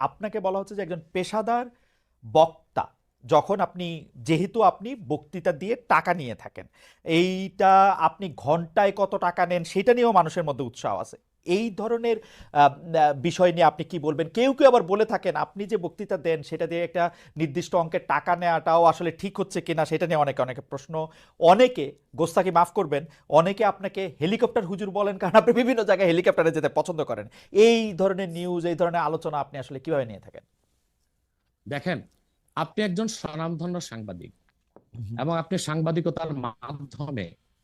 আপনাকে বলা হচ্ছে যে একজন পেশাদার বক্তা, যখন আপনি, যেহেতু আপনি বক্তৃতা দিয়ে টাকা নিয়ে থাকেন, এইটা আপনি ঘন্টায় কত টাকা নেন, সেটা নিয়েও মানুষের মধ্যে উৎসাহ আছে। এই ধরনের বিষয় নিয়ে আপনি কি বলবেন? কেউ কেউ আবার বলে থাকেন আপনি যে বক্তৃতা দেন সেটা দিয়ে একটা নির্দিষ্ট অঙ্কের টাকা নেওয়াটাও আসলে ঠিক হচ্ছে কিনা সেটা নিয়ে অনেকে অনেকে প্রশ্ন অনেকে গোস্তাকে মাফ করবেন অনেকে আপনাকে হেলিকপ্টার হুজুর বলেন কারণ আপনি বিভিন্ন জায়গায় হেলিকপ্টারে যেতে পছন্দ করেন। এই ধরনের নিউজ এই ধরনের আলোচনা আপনি আসলে কীভাবে নিয়ে থাকেন? দেখেন আপনি একজন স্বনামধন্য সাংবাদিক এবং আপনি সাংবাদিকতার মাধ্যমে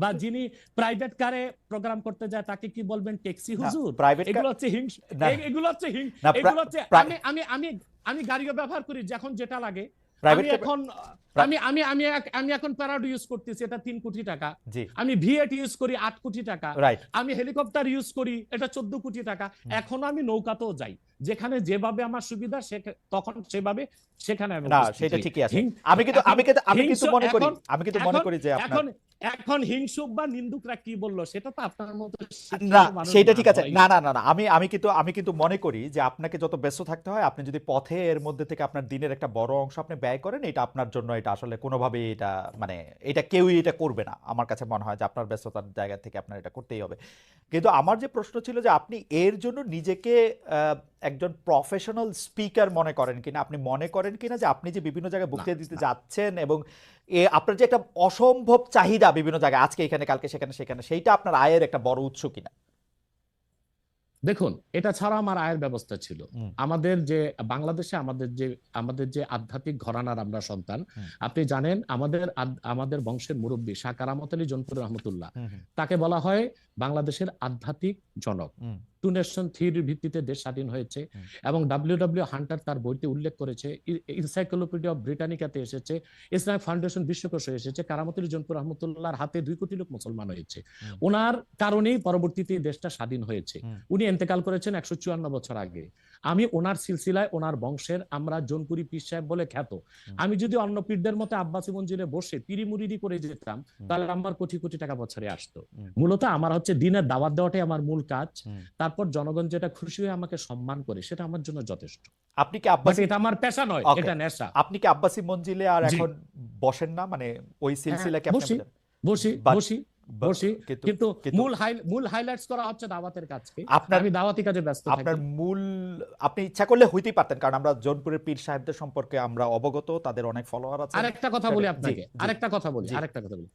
বা যিনি প্রাইভেট কারে প্রোগ্রাম করতে যায় তাকে কি বলবেন? ট্যাক্সি হুজুর? এগুলো হচ্ছে হিংস এগুলো হচ্ছে হিং- না, প্রা- এগুলো হচ্ছে আমি আমি আমি আমি গাড়িও ব্যবহার করি যখন যেটা লাগে। আমি এখন আমি আমি আমি আমি এখন প্যারাড ইউজ করতেছি এটা তিন কোটি টাকা। আমি ভিএট ইউজ করি আট কোটি টাকা। আমি হেলিকপ্টার ইউজ করি এটা চোদ্দ কোটি টাকা। এখনও আমি নৌকাতেও যাই। যেখানে যেভাবে আমার সুবিধা সেখা- তখন সেভাবে সেখানে আমি না সেটা ঠিকই আছে। আমি কিন্তু আমি কিন্তু আমি কিন্তু মনে করি আমি কিন্তু মনে করি যে আপনার এখন এখন হিংসুক বা নিন্দুকরা কি বলল সেটা তো আপনার মতো না সেটা ঠিক আছে। না না না না আমি আমি কিন্তু আমি কিন্তু মনে করি যে আপনাকে যত ব্যস্ত থাকতে হয় আপনি যদি পথে এর মধ্যে থেকে আপনার দিনের একটা বড় অংশ আপনি ব্যয় করেন এটা আপনার জন্য এটা আসলে কোনোভাবেই এটা মানে এটা কেউই এটা করবে না। আমার কাছে মনে হয় যে আপনার ব্যস্ততার জায়গা থেকে আপনার এটা করতেই হবে। কিন্তু আমার যে প্রশ্ন ছিল যে আপনি এর জন্য নিজেকে আহ, একজন প্রফেশনাল স্পিকার মনে করেন কিনা আপনি মনে করেন কিনা যে আপনি যে বিভিন্ন জায়গায় বক্তৃতা দিতে যাচ্ছেন এবং এ আপনার যে একটা অসম্ভব চাহিদা বিভিন্ন জায়গায় আজকে এখানে কালকে সেখানে সেখানে সেইটা আপনার আয়ের একটা বড় উৎস কিনা? দেখুন এটা ছাড়া আমার আয়ের ব্যবস্থা ছিল। আমাদের যে বাংলাদেশে আমাদের যে আমাদের যে আধ্যাত্মিক ঘরানার আমরা সন্তান আপনি জানেন আমাদের আমাদের বংশের মুরব্বী শাহ কারামত আলী জনপুর রহমতুল্লাহ তাকে বলা হয় বাংলাদেশের আধ্যাত্মিক জনক। টু নেশন থিওরির ভিত্তিতে দেশ স্বাধীন হয়েছে এবং ডাব্লিউ ডাব্লিউ হান্টার তার বইতে উল্লেখ করেছে। ইনসাইক্লোপিডিয়া অফ ব্রিটানিকাতে এসেছে। ইসলামিক ফাউন্ডেশন বিশ্বকোষে এসেছে। কারামতুল জনপুর রহমতুল্লাহর হাতে দুই কোটি লোক মুসলমান হয়েছে। ওনার কারণেই পরবর্তীতে দেশটা স্বাধীন হয়েছে। উনি এন্তেকাল করেছেন একশো চুয়ান্ন বছর আগে। আমি ওনার সিলসিলায় ওনার বংশের আমরা জনপুরি পীর সাহেব বলে খ্যাত। আমি যদি অন্য পীরদের মতো আব্বাসী মঞ্জিলে বসে পিরিমুরিদি করে যেতাম তাহলে আমার কোটি কোটি টাকা বছরে আসতো। মূলত আমার হচ্ছে দিনের দাওয়াত দেওয়াটাই আমার মূল কাজ। তারপর জনগণ যেটা খুশি হয়ে আমাকে সম্মান করে সেটা আমার জন্য যথেষ্ট। আপনি কি আব্বাসি এটা আমার পেশা নয় এটা নেশা। আপনি কি আব্বাসি মঞ্জিলে আর এখন বসেন না? মানে ওই সিলসিলা কি আপনি বসি। বসি। বসি কিন্তু মূল মূল হাইলাইটস করা হচ্ছে দাওয়াতের কাজকে। আপনার- আমি দাওয়াতি কাজে ব্যস্ত আপনার মূল আপনি ইচ্ছা করলে হইতেই পারতেন কারণ আমরা জোনপুরের পীর সাহেবদের সম্পর্কে আমরা অবগত তাদের অনেক ফলোয়ার আছে। আরেকটা কথা বলি আপনাকে আরেকটা কথা বলি আরেকটা কথা বলি।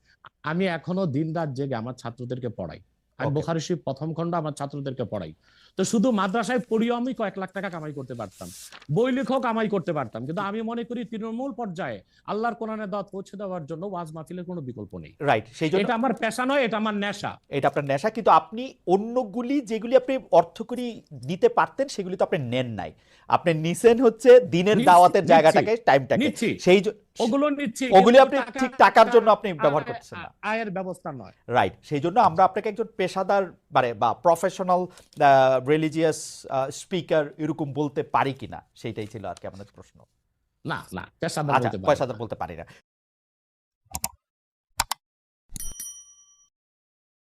আমি এখনও দিন রাত জেগে আমার ছাত্রদেরকে পড়াই। আমি. বোখারি শরীফ প্রথম খণ্ড আমার ছাত্রদেরকে পড়াই। তো শুধু মাদ্রাসায় পড়িও আমি কয়েক লাখ টাকা কামাই করতে পারতাম। বই লেখক কামাই করতে পারতাম। কিন্তু আমি মনে করি তৃণমূল পর্যায়ে আল্লাহর কোরআনের দাওয়াত পৌঁছে দেওয়ার জন্য ওয়াজ মাহফিলের কোনো বিকল্প নেই। রাইট সেই জন্য এটা আমার পেশা নয় এটা আমার নেশা। এটা আপনার নেশা কিন্তু আপনি অন্যগুলি যেগুলি আপনি অর্থকরি দিতে পারতেন সেগুলি তো আপনি নেন নাই। আপনি নিছেন হচ্ছে দিনের দাওয়াতের জায়গাটাকে টাইমটাকে সেই ওগুলো নিচ্ছি ওগুলি আপনি ঠিক টাকার জন্য আপনি ব্যবহার করতেছেন না। আয়ের ব্যবস্থা নয়। রাইট সেই জন্য আমরা আপনাকে একজন পেশাদার মানে বা প্রফেশনাল রিলিজিয়াস স্পিকার এরকম বলতে পারি কিনা? সেইটাই ছিল আর কি আমাদের প্রশ্ন। না না পেশাদার আচ্ছা বলতে পারি না।